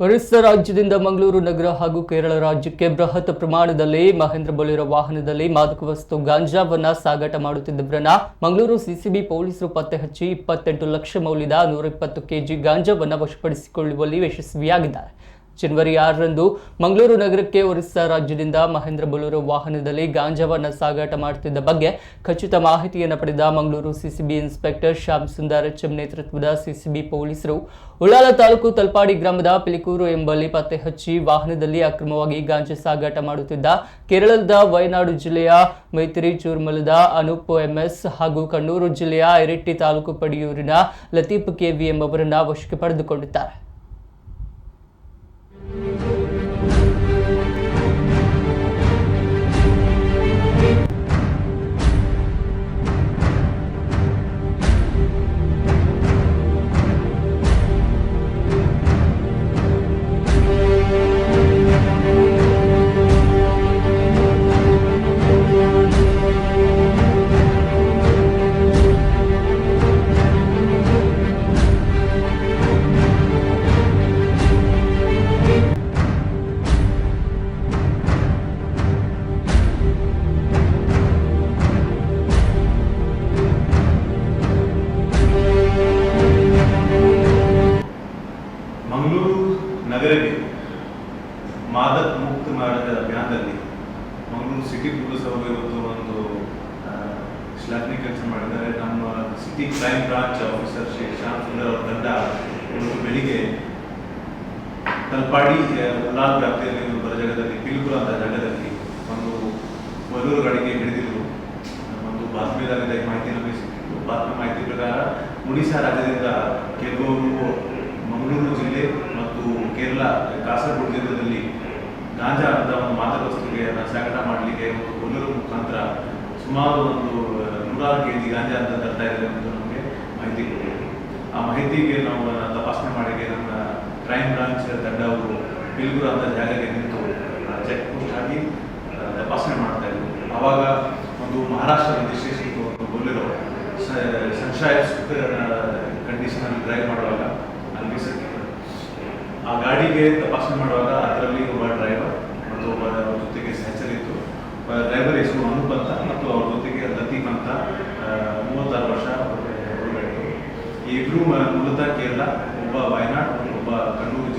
ಒರಿಸ್ಸಾ ರಾಜ್ಯದಿಂದ ಮಂಗಳೂರು ನಗರ ಹಾಗೂ ಕೇರಳ ರಾಜ್ಯಕ್ಕೆ ಬೃಹತ್ ಪ್ರಮಾಣದಲ್ಲಿ ಮಹೇಂದ್ರ ಬೊಲೆರೋ ವಾಹನದಲ್ಲಿ ಮಾದಕ ವಸ್ತು ಗಾಂಜಾವನ್ನ ಸಾಗಾಟ ಮಾಡುತ್ತಿದ್ದವರನ್ನ ಮಂಗಳೂರು ಸಿಸಿಬಿ ಪೊಲೀಸರು ಪತ್ತೆ ಹಚ್ಚಿ ಇಪ್ಪತ್ತೆಂಟು ಲಕ್ಷ ಮೌಲ್ಯದ ನೂರ ಇಪ್ಪತ್ತು ಕೆಜಿ ಗಾಂಜಾವನ್ನ ವಶಪಡಿಸಿಕೊಳ್ಳುವಲ್ಲಿ ಯಶಸ್ವಿಯಾಗಿದ್ದಾರೆ. ಜನವರಿ ಆರರಂದು ಮಂಗಳೂರು ನಗರಕ್ಕೆ ಒರಿಸ್ಸಾ ರಾಜ್ಯದಿಂದ ಮಹೇಂದ್ರ ಬಲೂರು ವಾಹನದಲ್ಲಿ ಗಾಂಜಾವನ್ನು ಸಾಗಾಟ ಮಾಡುತ್ತಿದ್ದ ಬಗ್ಗೆ ಖಚಿತ ಮಾಹಿತಿಯನ್ನು ಪಡೆದ Mangaluru CCB inspector Shyam Sundar HM ನೇತೃತ್ವದ ಸಿಸಿಬಿ ಪೊಲೀಸರು. ಉಳ್ಳಾಲ ತಾಲೂಕು ತಲ್ಪಾಡಿ ಗ್ರಾಮದ ಪಿಲಿಕೂರು ಎಂಬಲ್ಲಿ ಪತ್ತೆ ಹಚ್ಚಿ ವಾಹನದಲ್ಲಿ ಅಕ್ರಮವಾಗಿ ಗಾಂಜಾ ಸಾಗಾಟ ಮಾಡುತ್ತಿದ್ದ ಕೇರಳದ ವಯನಾಡು ಜಿಲ್ಲೆಯ ಮೈತ್ರಿ ಚೂರ್ಮಲದ ಅನೂಪ್ ಎಂಎಸ್ ಹಾಗೂ ಕಣ್ಣೂರು ಜಿಲ್ಲೆಯ ಇರಿಟ್ಟಿ ತಾಲೂಕು ಪಡಿಯೂರಿನ ಲತೀಫ್ ಕೆವಿ ಎಂಬವರನ್ನು ವಶಕ್ಕೆ ಪಡೆದುಕೊಂಡಿದ್ದಾರೆ. ನಗರಕ್ಕೆ ಮಾದಕ ಮುಕ್ತ ಮಾಡಿದ ಅಭಿಯಾನದಲ್ಲಿ ಮಂಗಳೂರು ಸಿಟಿ ಪುರಸಭೆ ಇವತ್ತು ಒಂದು ಶ್ಲಾಘನೆ ಕೆಲಸ ಮಾಡಿದ್ದಾರೆ. ನಮ್ಮ city crime branch officer Shri Shyam Sundar ಅವರ ತಂಡ ಇವತ್ತು ಬೆಳಿಗ್ಗೆ ತಲ್ಪಾಡಿ ಲಾಲ್ ವ್ಯಾಪ್ತಿಯಲ್ಲಿ ಬರ ಜಾಗದಲ್ಲಿ ಪಿಲ್ಪುರ ಅಂತ ಜಾಗದಲ್ಲಿ ಒಂದು ಮಧುರ ಗಾಡಿಗೆ ಹಿಡಿದಿರು ಒಂದು ಬಾತ್ಮೀದಾರರಿಂದ ಮಾಹಿತಿ ನಮಗೆ ಸಿಕ್ಕಿತ್ತು ಬಾತ್ಮಿ ಮಾಹಿತಿ ಪ್ರಕಾರ ಒಡಿಶಾ ರಾಜ್ಯದಿಂದ ಕೆಲವರು ಮಂಗಳೂರು ಜಿಲ್ಲೆ ಕೇರಳ ಕಾಸರಗೋಡು ಗಾಂಜಾ ಅಂತ ಒಂದು ಮಾದಕ ವಸ್ತುಗೆ ಸಾಗಾಟ ಮಾಡಲಿಕ್ಕೆ ಒಂದು ಕೊಲ್ಲೂರು ಮುಖಾಂತರ ಸುಮಾರು ಒಂದು ನೂರಾರು ಕೆ ಜಿ ಗಾಂಜಾ ಅಂತ ತರ್ತಾ ಇದ್ದಾರೆ ಅಂತ ನಮಗೆ ಮಾಹಿತಿ ಕೊಟ್ಟಿದೆ ಆ ಮಾಹಿತಿಗೆ ನಾವು ತಪಾಸಣೆ ಮಾಡಿಗೆ ನಮ್ಮ ಕ್ರೈಮ್ ಬ್ರಾಂಚ್ ತಂಡವರು ಬಿಲ್ಗುರು ಅಂತ ಜಾಗಕ್ಕೆ ನಿಂತು ಚೆಕ್ ಪೋಸ್ಟ್ ಹಾಕಿ ತಪಾಸಣೆ ಮಾಡ್ತಾ ಇದ್ರು. ಆವಾಗ ಒಂದು ಮಹಾರಾಷ್ಟ್ರದ ವಿಶೇಷ ಒಂದು ಕೊಲ್ಲಿರೋ ಸಂಶಯ ಕಂಡೀಷನಲ್ಲಿ ಡ್ರೈವ್ ಮಾಡುವಾಗ ಆ ಗಾಡಿಗೆ ತಪಾಸಣೆ ಮಾಡುವಾಗ ಅದರಲ್ಲಿ ಒಬ್ಬ ಡ್ರೈವರ್ ಮತ್ತು ಒಬ್ಬ ಜೊತೆಗೆ ಸಹಚರಿತ್ತು ಡ್ರೈವರ್ ಹೆಸರು ಅನೂಪ್ ಅಂತ ಮತ್ತು ಅವ್ರ ಜೊತೆಗೆ ಲತೀಫ್ ಅಂತ ಮೂವತ್ತಾರು ವರ್ಷ. ಈ ಇಬ್ಬರು ಮೂಲತಃ ಕೇರಳ, ಒಬ್ಬ ವಯನಾಡ್, ಒಬ್ಬ ಕಣ್ಣೂರು